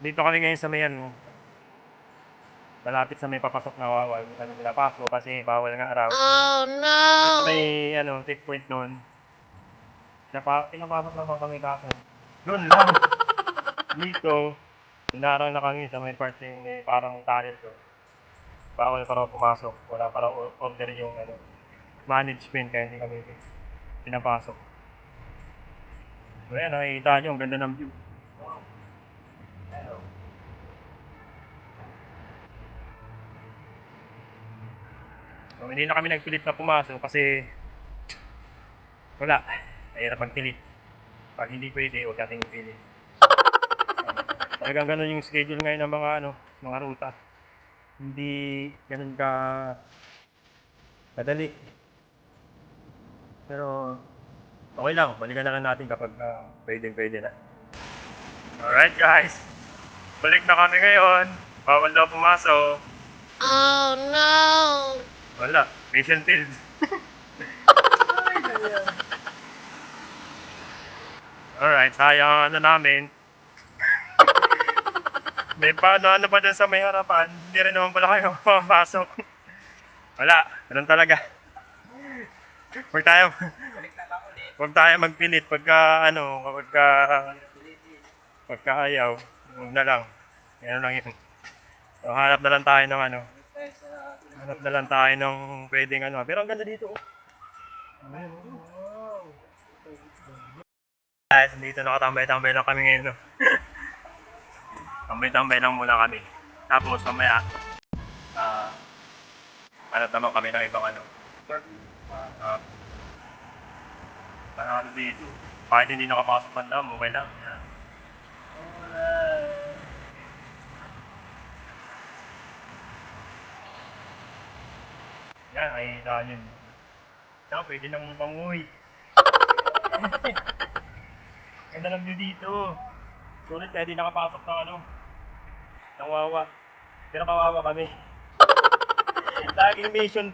Dito kami ngayon sa may ano, malapit sa may papasok na wawal. Ano nila paso kasi bawal nga araw. Oh no! May ano, checkpoint noon. Napa, pinapasok lang kami kaso. Doon lang. Dito, inarang na kami sa may parte may parang tunnel to. Bawal pa raw pumasok. Wala pa raw order yung ano, management kaya hindi kami pinapasok. So yan, nakikita nyo, ang ganda ng view. So, hindi na kami nagpilit na pumasok kasi wala. Mahirap magpilit. Pag hindi pwede, huwag nating pilit. Talagang ganun yung schedule ngayon ng mga ano, mga ruta. Hindi ganun ka madali. Pero okay lang, balikan na lang natin kapag uh, pwede pwede na. Alright guys, balik na kami ngayon. Bawal daw pumasok. Oh no! Wala, mission failed. Alright, sayang ano namin. May paano ano pa dyan sa may harapan, hindi rin naman pala kayo papasok. Wala, ganun talaga. Huwag tayo, huwag tayo magpilit pagka ano, pagka, pagka ayaw, huwag na lang. Ganun lang yun. So, hanap na lang tayo ng ano, Hanap na lang tayo ng pwedeng ano. Pero ang ganda dito. oh. Guys, dito nakatambay-tambay lang kami ngayon. No? Tambay-tambay lang muna kami. Tapos mamaya, ah, ano naman kami ng ibang ano. Parang ano dito. Kahit hindi nakapasok man lang, okay lang. Yan, nakikita nyo. Yan, pwede nang panguwi. Ganda lang view dito. Sulit kaya di nakapasok ng ano. Ng wawa. Pero kawawa kami. Laging mission.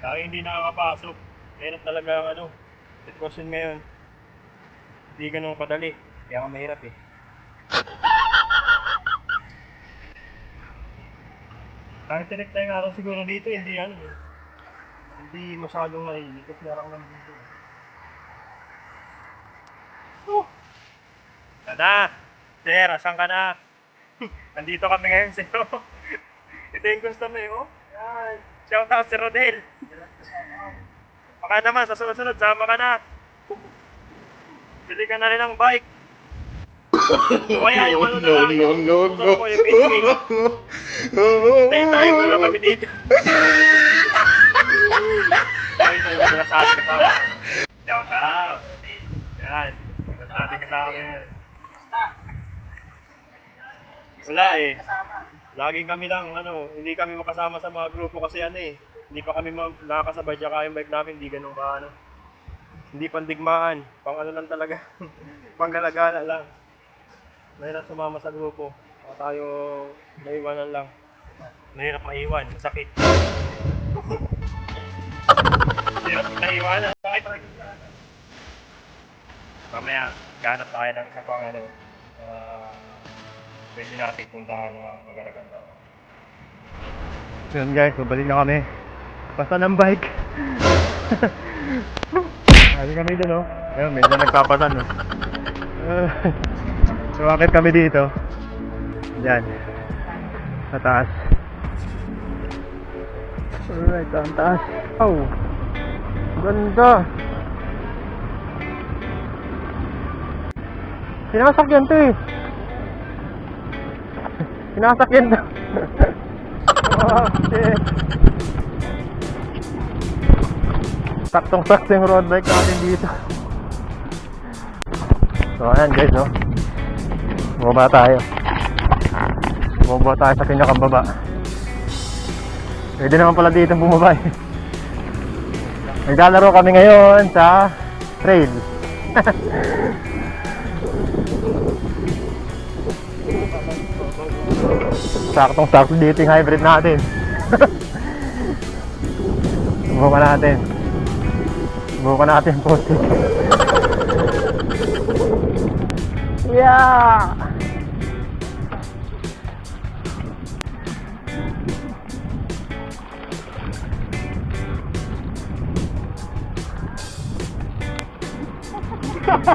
Laging hindi nakakapasok. Kaya talaga ang ano. Sitwasyon ngayon. Hindi ganun kadali. Kaya nga mahirap eh. Kahit tinik tayong araw siguro dito, hindi ano eh. Hindi masyadong mainit kasi lang lang dito. Oh! Tada! Sir, asan ka na? Nandito kami ngayon sa'yo. Ito yung gusto mo eh, oh. Yan. Shout out si Rodel. Baka naman, sa sunod-sunod, sama ka na. Bili ka na rin ng bike. Kaya yung ano na lang, no, no, no. Tayo tayo muna kami dito. Ating kasama yan. Wala eh. Laging kami lang, ano, hindi kami makasama sa mga grupo kasi ano eh. Hindi pa kami nakakasabay tsaka yung bike namin, hindi ganun ka ano. Hindi pandigmaan, pang ano lang talaga. Panggalagala lang. Mahirap sumama sa grupo. Baka tayo naiwanan lang. Mahirap maiwan, sakit. Naiwanan. Talaga. Mamaya, ganap tayo ng isa pang ano. ah, pwede natin puntahan mga magaganda. Yun guys, babalik na kami. Basta ng bike. Sabi kami dun oh. Ayun, medyo nagpapasan oh. Uh, so akit kami dito. Yan. Sa taas. Alright, ang taas. Oh. Ganda. Sinasakyan to eh. Sinasakyan to. oh, shit. Saktong-sakto yung road bike natin dito. So ayan guys, no. Bumaba tayo. Bumaba tayo sa pinakababa. Pwede naman pala dito bumaba eh. Naglalaro kami ngayon sa trail. Saktong sakto dito yung hybrid natin. Subukan natin. Subukan natin po. Yeah! Putik!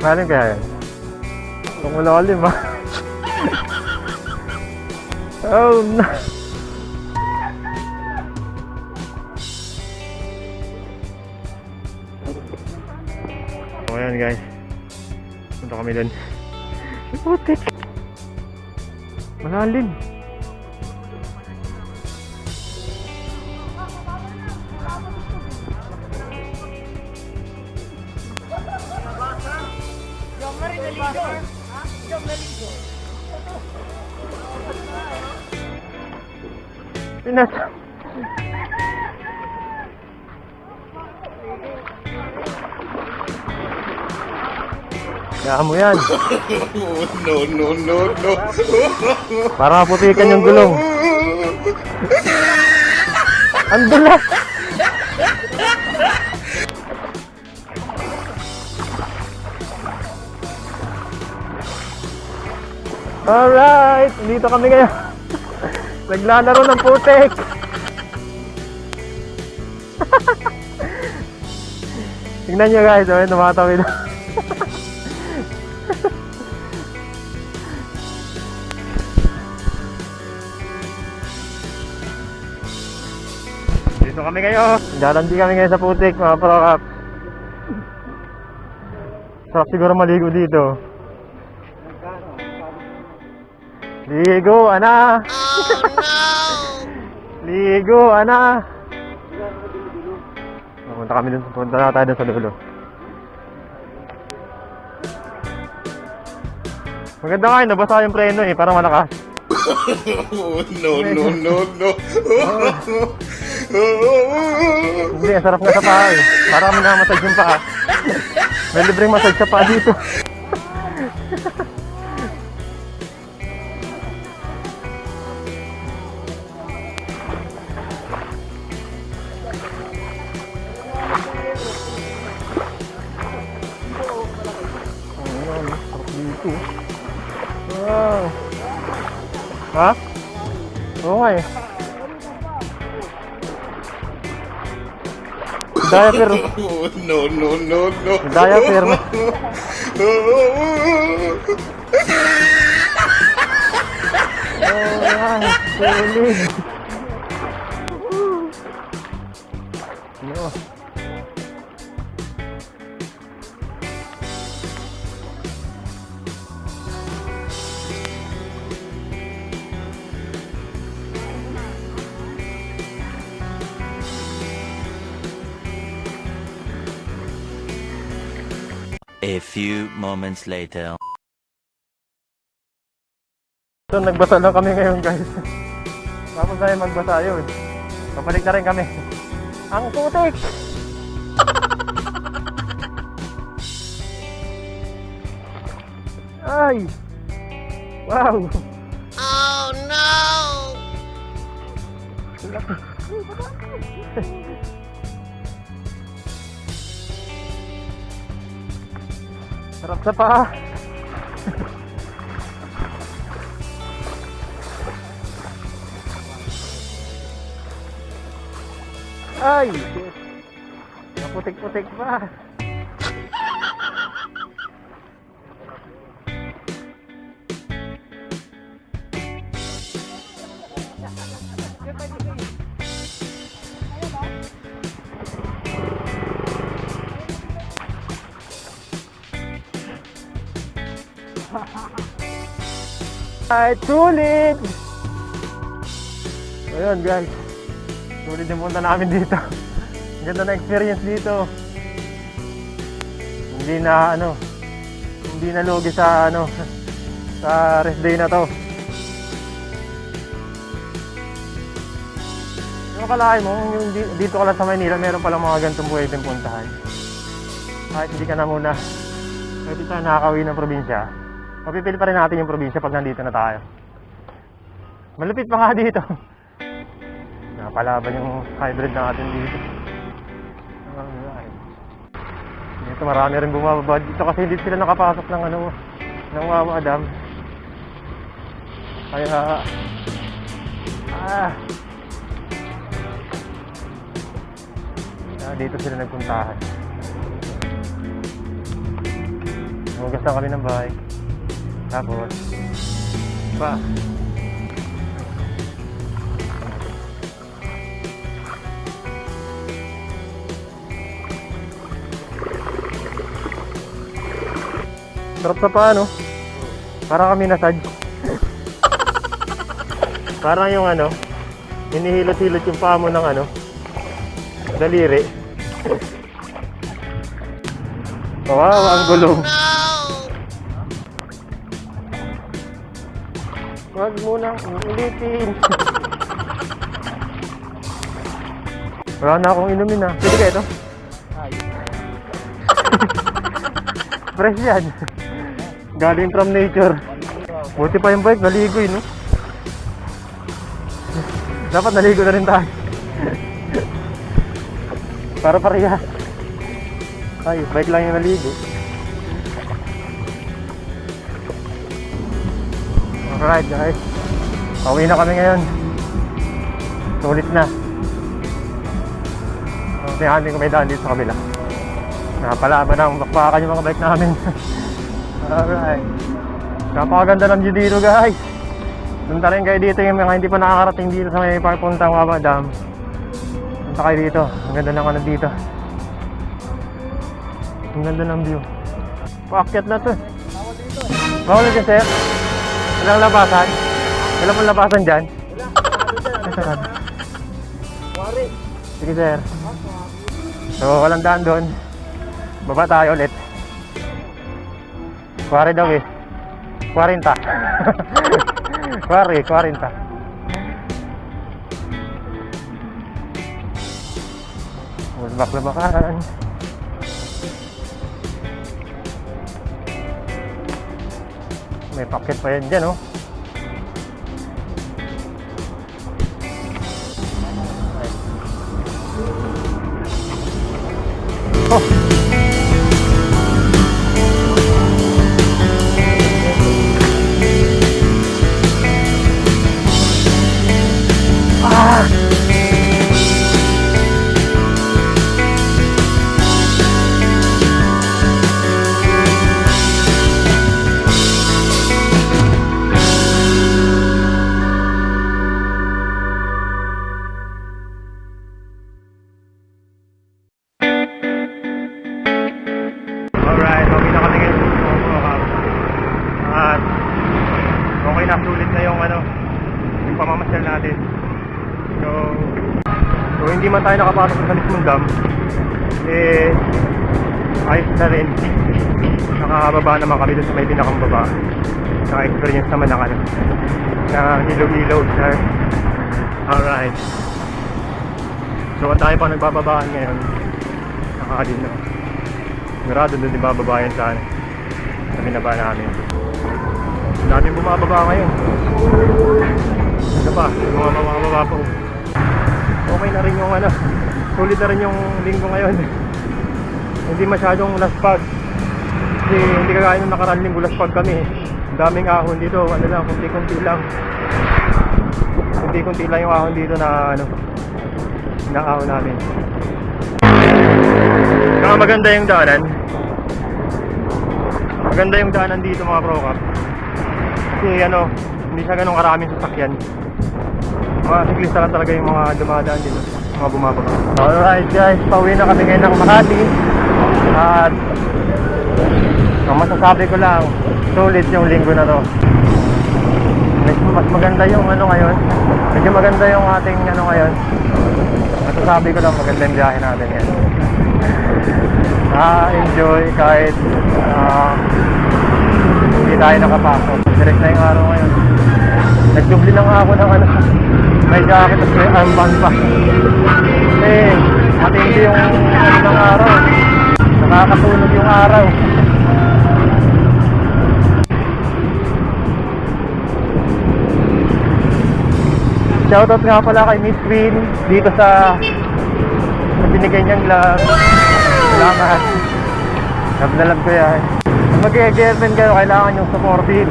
Maling kaya yan? Kung malalim ah. oh no. So ayan guys. Punta kami dun. Putik. Malalim. Pinas. Kaya mo yan. no, no, no, no. Para maputikan yung gulong. Ang dulas. Alright, dito kami ngayon. Naglalaro ng putek. Tingnan nyo guys, oh, tumatawid. Dito kami ngayon. Lalandi kami ngayon sa putik, mga prokap. Sarap siguro maligo dito. Ligo, ana! Ligo, ana! Pupunta kami dun, pupunta na tayo dun sa dulo. Maganda nga yun, nabasa yung preno eh, para malakas. no, no, no, no. Hindi, ang sarap nga sa paa eh. Para kami namassage yung paa. May libreng massage sa paa dito. Ha? Eh. Diaper. no, no, no, no. Diaper. Alright, sulit. Ano? Moments later. So, nagbasa lang kami ngayon, guys. Tapos na yung magbasa yun. Babalik na rin kami. Ang putik! Ay! Wow! Oh no! Sarap sa paa. Ay! Naputik-putik pa. Ay, sulit! Ayun guys. Sulit yung punta namin dito. Ganda na experience dito. Hindi na ano, hindi na lugi sa ano, sa rest day na to. Yung kalahin mo, yung di- dito ka lang sa Maynila, meron palang mga ganitong pwedeng puntahan. Kahit hindi ka na muna, pwede tayo nakakauwi ng probinsya. Mapipili pa rin natin yung probinsya pag nandito na tayo. Malupit pa nga dito. Napalaban yung hybrid natin dito. Alright. Dito marami rin bumababa dito kasi hindi sila nakapasok ng ano ng Wawa Dam. Kaya ah Kaya dito sila nagpuntahan. Hugas na kami ng bahay. Tapos, pa. Sarap sa paano? Para kami nasad. Parang yung ano, hinihilot-hilot yung paa mo ng ano, daliri. Kawawa ang gulong. Huwag mo nang ulitin. Wala na akong inumin na. Pwede ka ito? Fresh yan. Galing from nature. Buti pa yung bike, naligo yun, no? Dapat naligo na rin tayo. Para parehas. Ay, bike lang yung naligo. Alright guys. Pauwi na kami ngayon. Sulit na. Ang namin kung may daan dito sa kabila. Napalaban ng bakbakan yung mga bike namin. Alright. Napakaganda ng view dito guys. Punta rin kayo dito yung mga hindi pa nakakarating dito sa may papuntang Wawa Dam. Punta kayo dito. Ang ganda ng ano dito. Ang ganda ng view. Paakyat na to. Bawal dito sir. Walang labasan? Wala pong labasan dyan? Wala. Sige sir. So walang daan doon. Baba tayo ulit. Kuwari daw eh. 40. Kuwari, 40. Labak-labakan. May paket pa yan dyan. Oh! So hindi man tayo nakapasok sa mismong dam, eh, ayos na rin. Nakakababa naman kami doon sa may pinakang baba. Naka-experience naman ng ano, ng ilaw-ilaw sir. Alright. So, ang tayo pa nagbababaan ngayon. Nakakadin na. Sigurado doon di bababayan sa ano. Sa binaba namin. Ang daming bumababa ngayon. Ano pa? Bumababa po. Okay na rin yung ano. Sulit na rin yung linggo ngayon. hindi masyadong laspag. Kasi hindi kagaya nung nakaraan linggo laspag kami. Ang daming ahon dito. Ano lang, kunti-kunti lang. Kunti-kunti lang yung ahon dito na ano. Na ahon namin. Saka maganda yung daanan. Maganda yung daanan dito mga pro cup. Kasi ano, hindi siya ganun karaming sasakyan. Mga siklista lang talaga yung mga dumadaan dito. Mga bumababa. Alright guys, pauwi na kami ngayon ng Makati. At ang masasabi ko lang, sulit yung linggo na to. Mas, maganda yung ano ngayon. Medyo maganda yung ating ano ngayon. Masasabi ko lang maganda yung biyahe natin yan na-enjoy kahit ah, hindi tayo nakapasok. Direct na yung araw ngayon nagdubli na ako ng ano may jacket at may armband pa kasi matindi yung ano ng araw nakakatulog yung araw Shoutout nga pala kay Miss Queen dito sa na binigay niyang love. Salamat. Love na love ko yan. Kung mag-girlfriend kayo, kailangan yung supportive.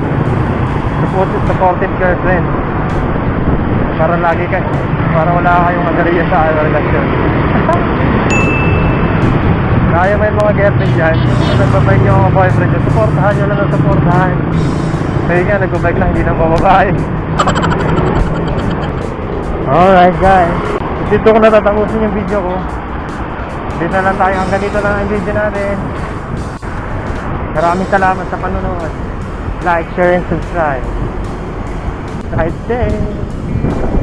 Supportive, supportive girlfriend. Para lagi kayo, para wala kayong magariya sa relasyon. Kaya may mga girlfriend dyan, kung nagbabike yung mga boyfriend nyo, supportahan nyo lang ang supportahan. Kaya nga, nagbabike lang, hindi na bababae. Alright guys, dito ko natatapusin yung video ko. Dito lang tayo, hanggang dito lang ang video natin. Maraming salamat sa panonood. Like, share, and subscribe. Right day.